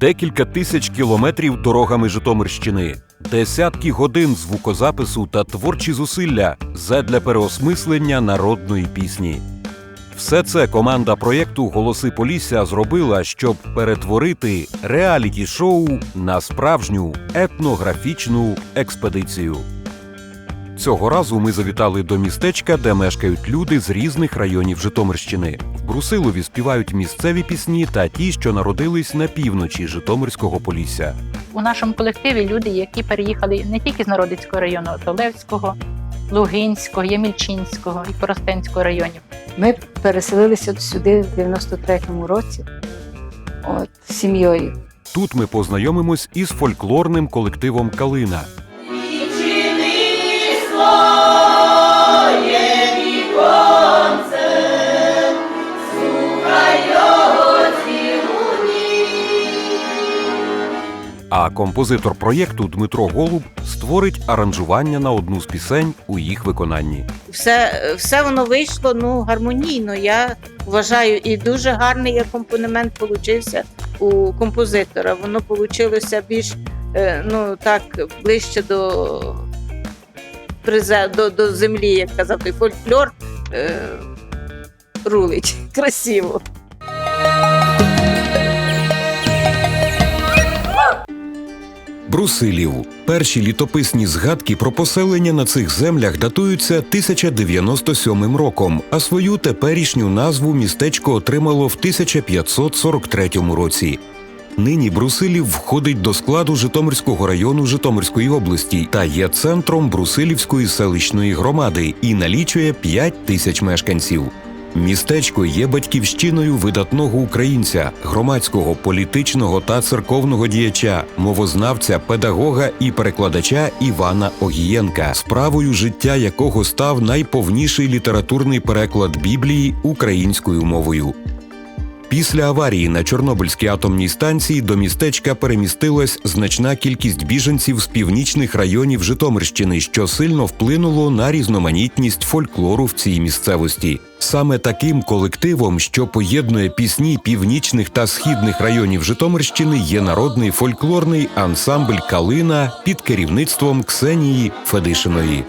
Декілька тисяч кілометрів дорогами Житомирщини, десятки годин звукозапису та творчі зусилля задля переосмислення народної пісні. Все це команда проєкту Голоси Полісся зробила, щоб перетворити реаліті-шоу на справжню етнографічну експедицію. Цього разу ми завітали до містечка, де мешкають люди з різних районів Житомирщини. В Брусилові співають місцеві пісні та ті, що народились на півночі Житомирського Полісся. У нашому колективі люди, які переїхали не тільки з Народицького району, а Толевського, Лугинського, Ємільчинського і Коростенського районів. Ми переселилися сюди в 93-му році от, з сім'єю. Тут ми познайомимось із фольклорним колективом Калина. А композитор проєкту Дмитро Голуб створить аранжування на одну з пісень у їх виконанні. все, все воно вийшло ну, гармонійно. Я вважаю, і дуже гарний акомпанемент получився у композитора. Воно получилося більш е, ну, так, ближче до, до, до землі, як казав той фольклор. Е, рулить красиво. Брусилів. Перші літописні згадки про поселення на цих землях датуються 1097 роком, а свою теперішню назву містечко отримало в 1543 році. Нині Брусилів входить до складу Житомирського району Житомирської області та є центром Брусилівської селищної громади і налічує 5 тисяч мешканців. Містечко є батьківщиною видатного українця, громадського, політичного та церковного діяча, мовознавця, педагога і перекладача Івана Огієнка, справою життя якого став найповніший літературний переклад Біблії українською мовою. Після аварії на Чорнобильській атомній станції до містечка перемістилась значна кількість біженців з північних районів Житомирщини, що сильно вплинуло на різноманітність фольклору в цій місцевості. Саме таким колективом, що поєднує пісні північних та східних районів Житомирщини, є народний фольклорний ансамбль Калина під керівництвом Ксенії Федишиної.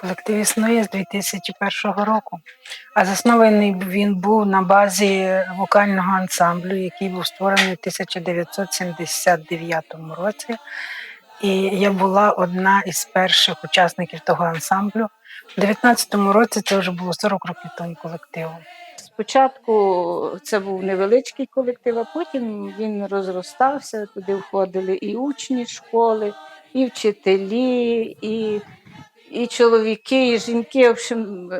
Колектив існує з 2001 року, а заснований він був на базі вокального ансамблю, який був створений у 1979 році. І я була одна із перших учасників того ансамблю. У 2019 році це вже було 40 років тому колективу. Спочатку це був невеличкий колектив, а потім він розростався. Туди входили і учні школи, і вчителі, і, і чоловіки, і жінки. В общем,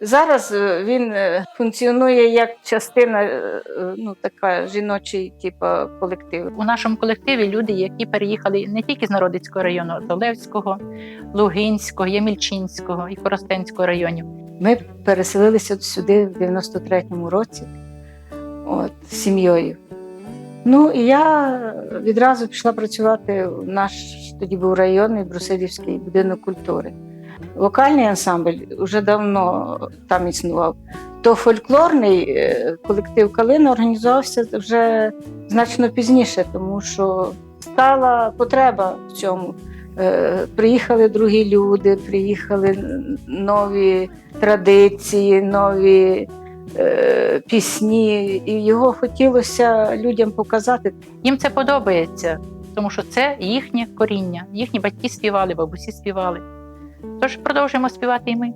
зараз е, він е, функціонує як частина, е, ну така жіночий, типу, колектив. У нашому колективі люди, які переїхали не тільки з Народицького району, а Толевського, Лугинського, Ємільчинського і Коростенського районів. Ми переселилися сюди в 93-му році от, з сім'єю. Ну і я відразу пішла працювати в наш тоді був районний Брусилівський будинок культури. Вокальний ансамбль вже давно там існував. То фольклорний е, колектив Калина організувався вже значно пізніше, тому що стала потреба в цьому. Е, Приїхали другі люди, приїхали нові традиції, нові е, пісні, і його хотілося людям показати. Їм це подобається, тому що це їхнє коріння. Їхні батьки співали, бабусі співали. Тож продовжуємо співати і ми.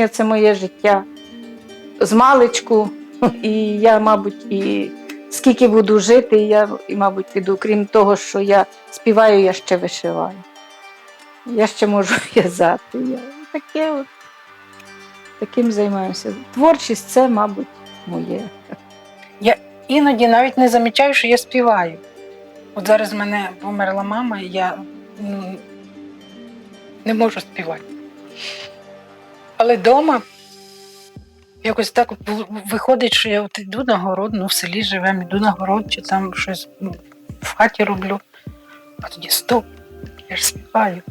Пісня це моє життя з маличку. І я, мабуть, і скільки буду жити, я, і, мабуть, піду. Крім того, що я співаю, я ще вишиваю. Я ще можу в'язати. Я таке от, таким займаюся. Творчість це, мабуть, моє. Я Іноді навіть не замічаю, що я співаю. От зараз в мене померла мама, і я не можу співати. Але вдома якось так виходить, що я от йду на город, ну в селі живемо, йду на город, чи там щось ну, в хаті роблю. А тоді стоп, я ж співаю.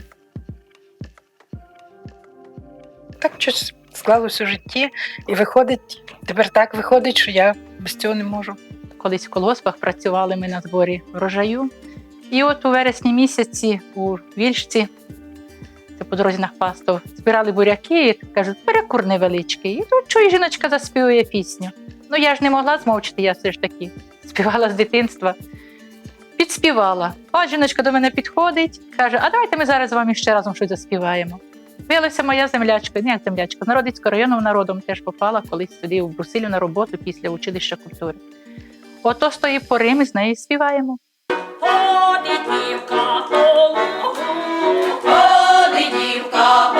Так щось склалося у житті, і виходить, тепер так виходить, що я без цього не можу. Колись в колгоспах працювали ми на зборі врожаю. І от у вересні місяці у Вільшці, по дорозі на Хвастов, збирали буряки і кажуть, перекур невеличкий. І тут чує жіночка заспівує пісню. Ну я ж не могла змовчити, я все ж таки співала з дитинства. Підспівала. О, жіночка до мене підходить, каже: А давайте ми зараз з вами ще разом щось заспіваємо. Виявилася моя землячка, не як землячка, з Народицького району вона родом теж попала колись сюди у Брусилю на роботу після училища культури. Ото з тої пори ми з нею співаємо. Ходить дівка дівка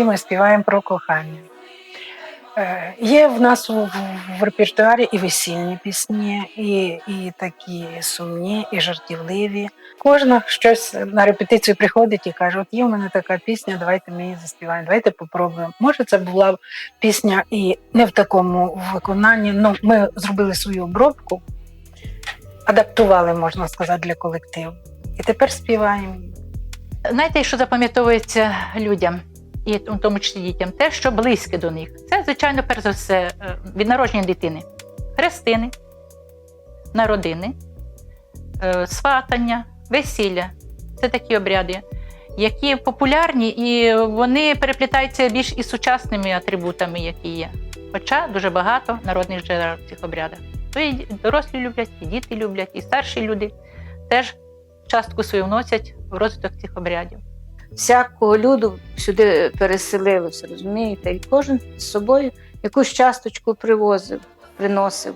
Жінки ми співаємо про кохання. Е, Є в нас в, репертуарі і весільні пісні, і, і такі сумні, і жартівливі. Кожна щось на репетицію приходить і каже: От є в мене така пісня, давайте ми її заспіваємо, давайте попробуємо. Може, це була пісня і не в такому виконанні. Ну, ми зробили свою обробку, адаптували, можна сказати, для колективу. І тепер співаємо. Знаєте, що запам'ятовується людям, і в тому числі дітям, те, що близьке до них. Це, звичайно, перш за все, е, від народження дитини, хрестини, народини, е, сватання, весілля. Це такі обряди, які популярні і вони переплітаються більш із сучасними атрибутами, які є. Хоча дуже багато народних джерел в цих обрядах. То і дорослі люблять, і діти люблять, і старші люди теж частку свою вносять в розвиток цих обрядів. Всякого люду сюди переселилося, розумієте? І кожен з собою якусь часточку привозив, приносив,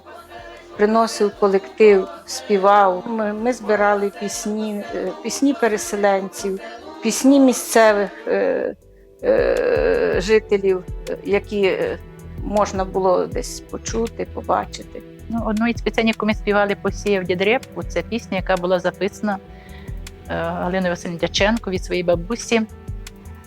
приносив колектив, співав. Ми, ми збирали пісні, е, пісні переселенців, пісні місцевих е, е, жителів, які е, можна було десь почути, побачити. Ну, одну із пісень, яку ми співали посіяв дід Репку, це пісня, яка була записана е, Галиною Васильівною Дяченко від своєї бабусі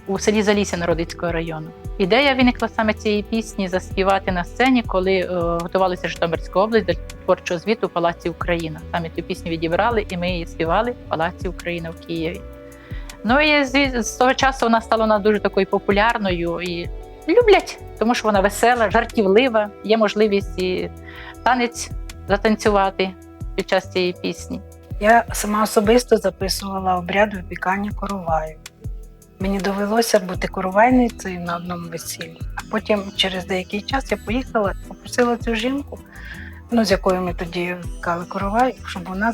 у селі Залісся Народицького району. Ідея виникла саме цієї пісні заспівати на сцені, коли е, готувалася Житомирська область до творчого звіту в Палаці Україна. Саме цю пісню відібрали, і ми її співали в Палаці Україна в Києві. Ну і з того часу вона стала вона дуже такою популярною і люблять, тому що вона весела, жартівлива, є можливість і танець затанцювати під час цієї пісні. Я сама особисто записувала обряд випікання короваю. Мені довелося бути коровайницею на одному весіллі. А потім, через деякий час, я поїхала попросила цю жінку, ну, з якою ми тоді випікали коровай, щоб вона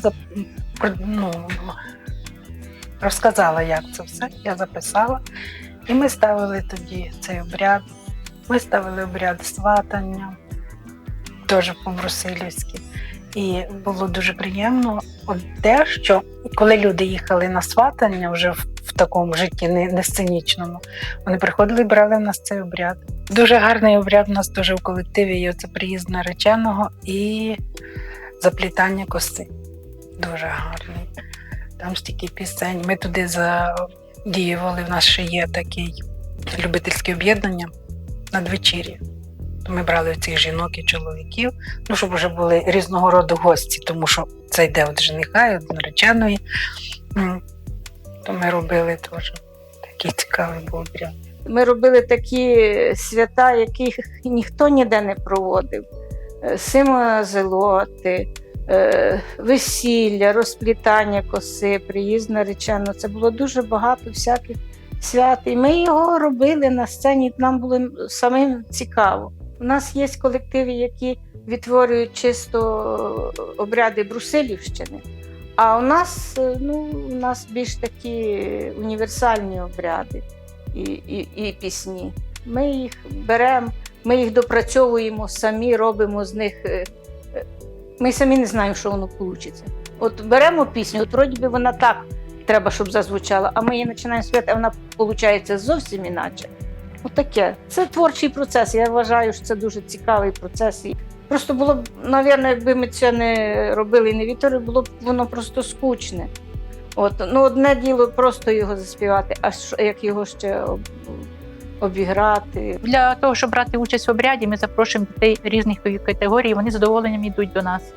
ну, розказала, як це все. Я записала. І ми ставили тоді цей обряд. Ми ставили обряд сватання, теж по-брусилівськи. І було дуже приємно те, що коли люди їхали на сватання вже в, в такому житті, не, не сценічному, вони приходили і брали в нас цей обряд. Дуже гарний обряд у нас теж в колективі є це приїзд нареченого і заплітання коси. Дуже гарний. Там стільки пісень. Ми туди задіювали, в нас ще є такий любительське об'єднання надвечір'я. Ми брали цих жінок і чоловіків, ну, щоб вже були різного роду гості, тому що це йде від жениха, і від нареченої. То ми робили теж такий цікавий обряд. Ми робили такі свята, яких ніхто ніде не проводив. Е, Симона Зелоти, е, весілля, розплітання коси, приїзд нареченого. Це було дуже багато всяких свят. І ми його робили на сцені, нам було самим цікаво. У нас є колективи, які відтворюють чисто обряди Брусилівщини. А у нас, е, ну, у нас більш такі універсальні обряди і, і, і пісні. Ми їх беремо, ми їх допрацьовуємо самі, робимо з них. е, е, Ми самі не знаємо, що воно вийде. От беремо пісню, от вроді би вона так треба, щоб зазвучала, а ми її починаємо співати, а вона виходить зовсім іначе. Отаке. Це творчий процес. Я вважаю, що це дуже цікавий процес. Просто було б, навірно, якби ми це не робили не вітори, було б воно просто скучне. От, ну, одне діло просто його заспівати, а як його ще обіграти. Для того, щоб брати участь в обряді, ми запрошуємо дітей різних категорій. Вони з задоволенням йдуть до нас,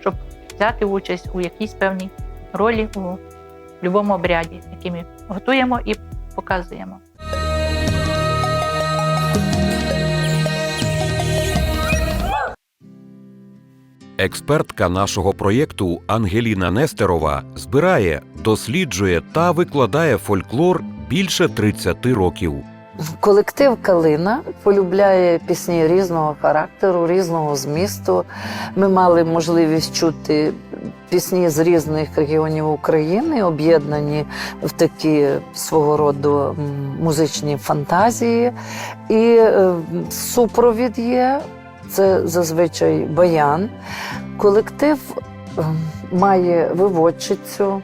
щоб взяти участь у якійсь певній ролі у будь-якому обряді, який ми готуємо і показуємо. Експертка нашого проєкту Ангеліна Нестерова збирає, досліджує та викладає фольклор більше 30 років. Колектив Калина полюбляє пісні різного характеру, різного змісту. Ми мали можливість чути пісні з різних регіонів України, об'єднані в такі свого роду музичні фантазії. І е, супровід є. Це зазвичай баян. Колектив е, має виводчицю,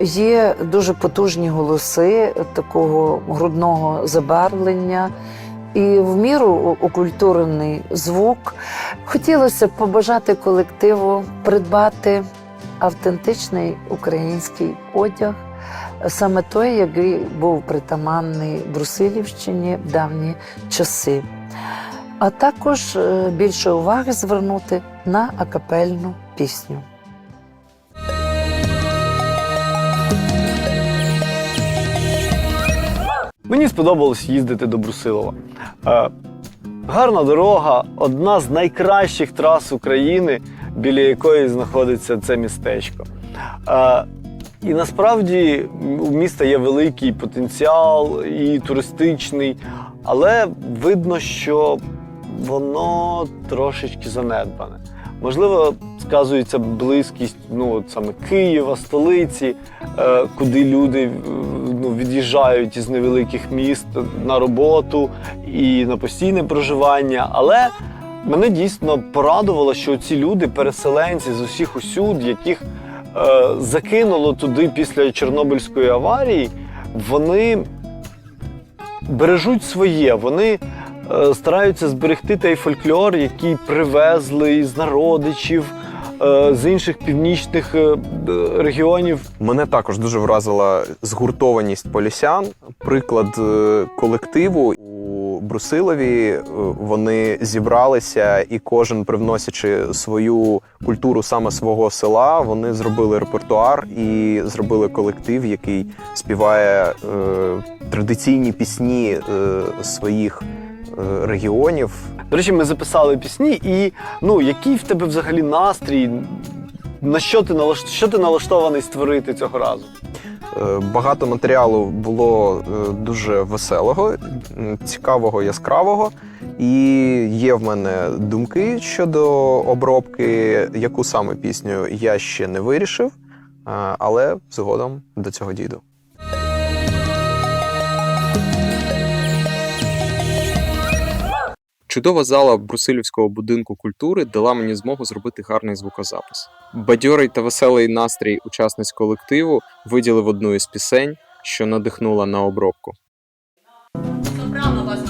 Є дуже потужні голоси такого грудного забарвлення і в міру окультурений звук. Хотілося б побажати колективу придбати автентичний український одяг, саме той, який був притаманний Брусилівщині в давні часи. А також е, більше уваги звернути на акапельну пісню. Мені сподобалось їздити до Брусилова. Е, гарна дорога, одна з найкращих трас України, біля якої знаходиться це містечко. Е, і насправді у міста є великий потенціал і туристичний, але видно, що воно трошечки занедбане. Можливо, сказується близькість ну, саме Києва, столиці, е, куди люди е, ну, від'їжджають із невеликих міст на роботу і на постійне проживання. Але мене дійсно порадувало, що ці люди, переселенці з усіх усюд, яких е, закинуло туди після Чорнобильської аварії, вони бережуть своє, вони стараються зберегти той фольклор, який привезли із народичів, е, з інших північних е, регіонів. Мене також дуже вразила згуртованість полісян. Приклад е, колективу у Брусилові е, вони зібралися, і кожен, привносячи свою культуру саме свого села, вони зробили репертуар і зробили колектив, який співає е, традиційні пісні е, своїх е, регіонів. До речі, ми записали пісні, і ну, який в тебе взагалі настрій? На що ти налаш... що ти налаштований створити цього разу? Е, Багато матеріалу було е, дуже веселого, цікавого, яскравого. І є в мене думки щодо обробки, яку саме пісню я ще не вирішив, е, але згодом до цього дійду. Чудова зала Брусилівського будинку культури дала мені змогу зробити гарний звукозапис. Бадьорий та веселий настрій учасниць колективу виділив одну із пісень, що надихнула на обробку. Сопрано вас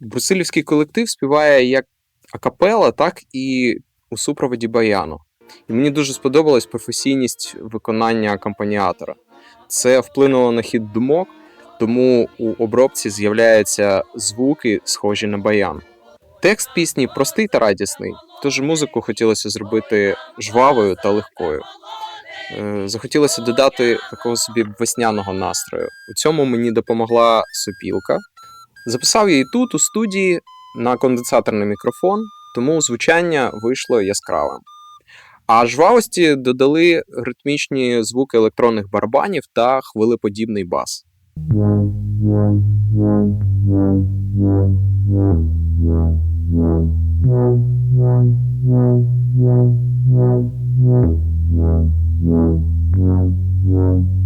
Брусилівський колектив співає як акапела, так і у супроводі баяну. І мені дуже сподобалась професійність виконання акомпаніатора. Це вплинуло на хід думок, тому у обробці з'являються звуки, схожі на баян. Текст пісні простий та радісний, тож музику хотілося зробити жвавою та легкою. Е, Захотілося додати такого собі весняного настрою. У цьому мені допомогла сопілка. Записав її тут, у студії, на конденсаторний мікрофон, тому звучання вийшло яскравим. А жвавості додали ритмічні звуки електронних барабанів та хвилеподібний бас. Так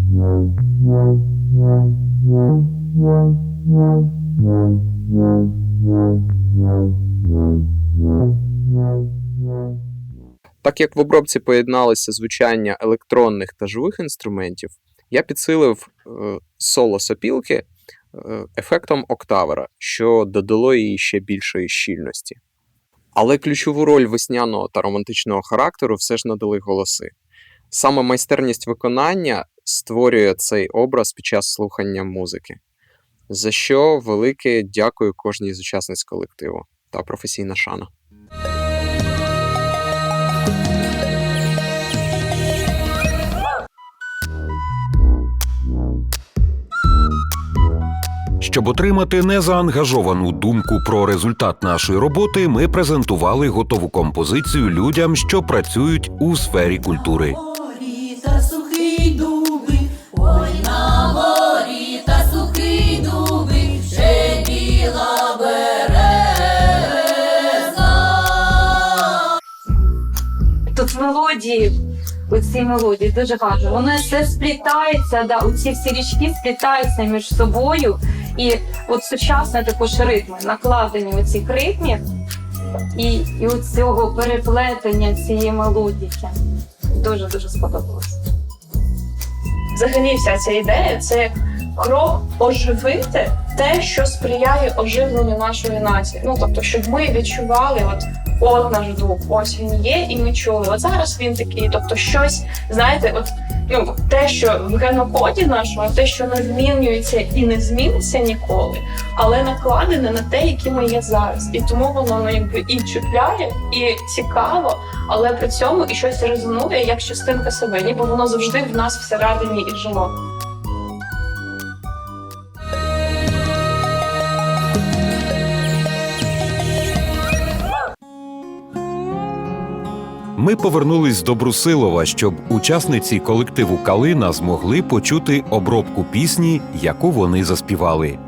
в обробці поєдналися звучання електронних та живих інструментів, я підсилив е, соло сопілки е, ефектом октавера, що додало їй ще більшої щільності. Але ключову роль весняного та романтичного характеру все ж надали голоси. Саме майстерність виконання створює цей образ під час слухання музики, за що велике дякую кожній з учасниць колективу та професійна шана. Щоб отримати незаангажовану думку про результат нашої роботи, ми презентували готову композицію людям, що працюють у сфері культури. Тут мелодії, оці мелодії дуже гарно. Вони все сплітається, да, оці всі річки сплітаються між собою. І от сучасне також ритми, накладені оцих ритмів і, і цього переплетення цієї мелодіки. Дуже дуже сподобалось. взагалі вся ця ідея це як крок оживити те, що сприяє оживленню нашої нації. Ну тобто, щоб ми відчували, от от наш дух, ось він є, і ми чули. От зараз він такий. Тобто, щось знаєте, от ну те, що в генокоді нашому, те, що не змінюється і не зміниться ніколи, але накладене на те, які ми є зараз. І тому воно ну, якби і чіпляє, і цікаво, але при цьому і щось резонує як частинка себе, ніби воно завжди в нас всередині і жило. Ми повернулись до Брусилова, щоб учасниці колективу Калина змогли почути обробку пісні, яку вони заспівали.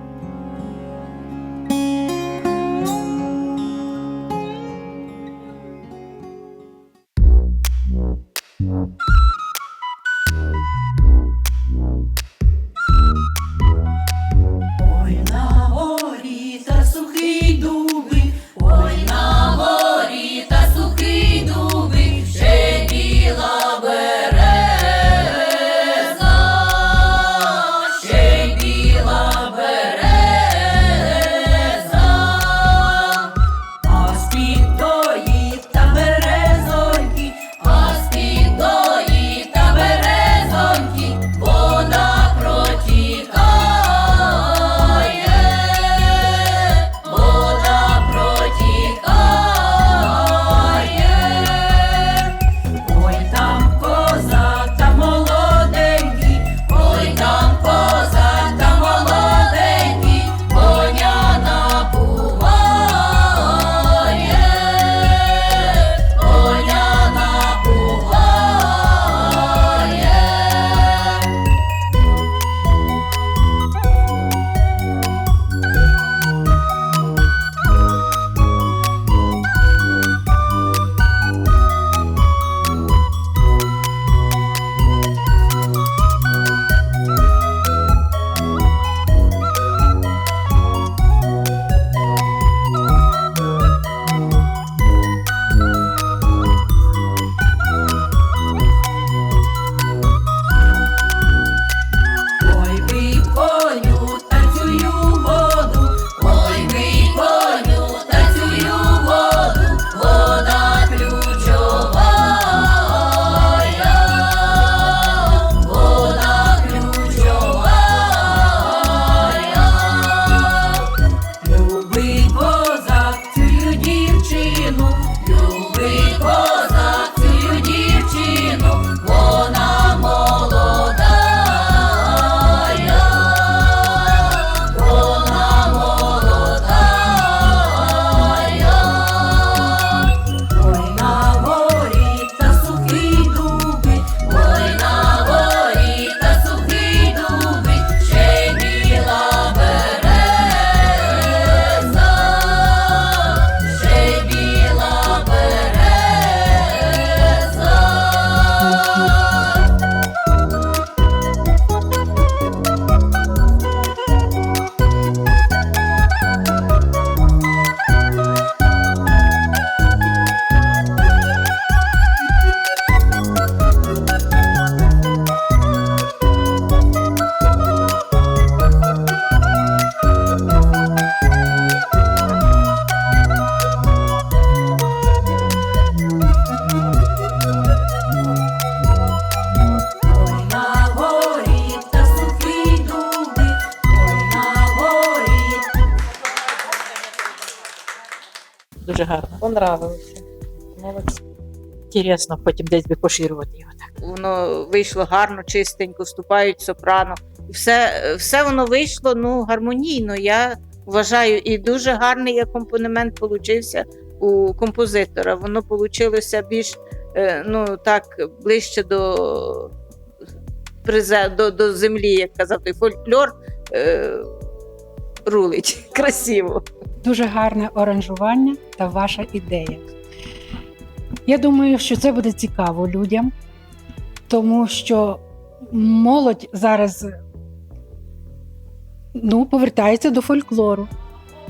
Дуже гарно. Понравилося. Молодці. Інтересно, потім десь би поширювати його так. Воно вийшло гарно, чистенько, вступають сопрано. Все, все воно вийшло ну, гармонійно. Я вважаю, і дуже гарний акомпанемент получився у композитора. Воно получилося більш е, ну, так, ближче до, до, до землі, як казав той фольклор. Рулить красиво. Дуже гарне оранжування та ваша ідея. Я думаю, що це буде цікаво людям, тому що молодь зараз ну, повертається до фольклору.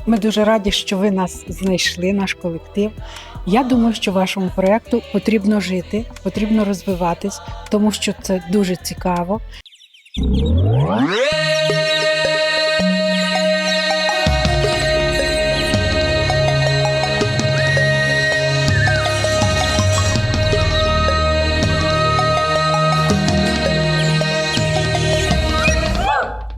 Ми дуже раді, що ви нас знайшли, наш колектив. Я думаю, що вашому проєкту потрібно жити, потрібно розвиватись, тому що це дуже цікаво.